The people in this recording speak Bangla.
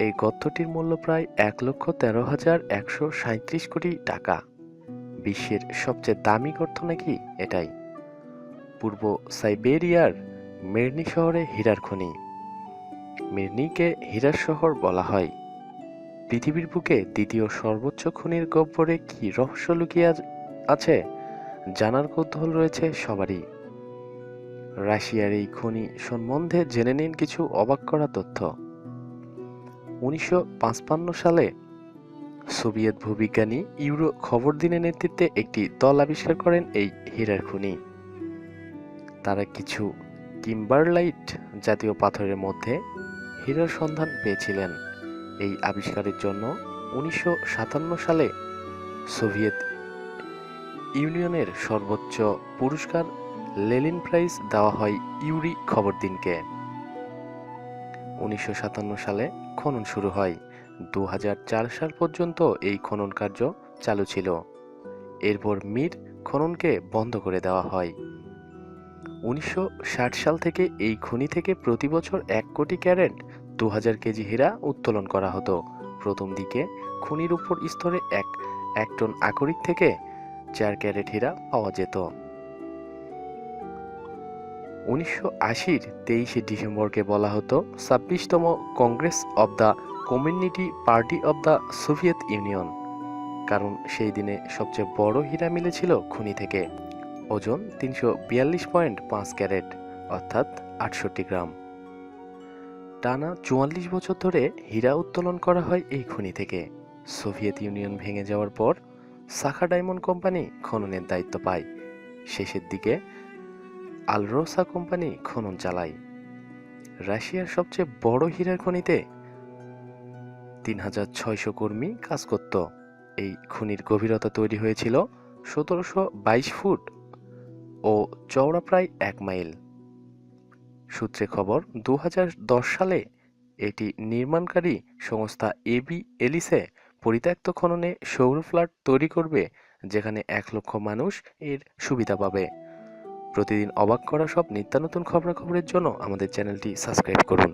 এই গর্তটির মূল্য প্রায় এক লক্ষ তেরো হাজার একশো সাঁত্রিশ কোটি টাকা। বিশ্বের সবচেয়ে দামি গর্ত নাকি এটাই? পূর্ব সাইবেরিয়ার মেরনি শহরে হীরার খনি। মেরনিকে হীরার শহর বলা হয়। পৃথিবীর বুকে দ্বিতীয় সর্বোচ্চ খনির গহ্বরে কি রহস্য লুকিয়ে আছে জানার কৌতূহল রয়েছে সবারই। রাশিয়ার এই খনি সম্বন্ধে জেনে নিন কিছু অবাক করা তথ্য। উনিশশো সালে সোভিয়েত ভূবিজ্ঞানী ইউরো খবর দিনের নেতৃত্বে একটি দল আবিষ্কার করেন এই হীরার খনি। তারা কিছু কিম্বারলাইট জাতীয় পাথরের মধ্যে হীরার সন্ধান পেয়েছিলেন। এই আবিষ্কারের জন্য উনিশশো সাতান্ন সালে সোভিয়েত ইউনিয়নের সর্বোচ্চ পুরস্কার লেলিন প্রাইজ দেওয়া হয় ইউরি খবরদিনকে উনিশশো সাতান্ন সালে খনন শুরু হয়। দু হাজার চার সাল পর্যন্ত এই খনন কার্য চালু ছিল। এরপর মির খননকে বন্ধ করে দেওয়া হয়। উনিশশো ষাট সাল থেকে এই খনি থেকে প্রতি বছর এক কোটি ক্যারেট দু হাজার কেজি হীরা উত্তোলন করা হতো। প্রথম দিকে খনির উপর স্তরে এক এক টন আকরিক থেকে চার ক্যারেট হীরা পাওয়া যেত। উনিশশো আশির তেইশে ডিসেম্বরকে বলা হতো ছাব্বিশতম Congress of the Community Party of the Soviet Union, কারণ সেই দিনে সবচেয়ে বড় হীরা মিলেছিল খনি থেকে। ওজন তিনশো বিয়াল্লিশ পয়েন্ট পাঁচ ক্যারেট, অর্থাৎ আটষট্টি গ্রাম। টানা চুয়াল্লিশ বছর ধরে হীরা উত্তোলন করা হয় এই খনি থেকে। সোভিয়েত ইউনিয়ন ভেঙে যাওয়ার পর সাখা ডায়মন্ড কোম্পানি খননের দায়িত্ব পায়। শেষের দিকে আলরোসা কোম্পানি খনন চালায়। রাশিয়ার সবচেয়ে বড় হীরার খনিতে তিন হাজার ছয়শো কর্মী কাজ করত। এই খনির গভীরতা তৈরি হয়েছিল সতেরোশো বাইশ ফুট ও চওড়া প্রায় এক মাইল। সূত্রে খবর দু হাজার দশ সালে এটি নির্মাণকারী সংস্থা এবি এলিসে পরিত্যক্ত খননে সৌর ফ্ল্যাট তৈরি করবে, যেখানে এক লক্ষ মানুষ এর সুবিধা পাবে। প্রতিদিন অবাক করা সব নিত্যানতুন খবরাখবরের জন্য আমাদের চ্যানেলটি সাবস্ক্রাইব করুন।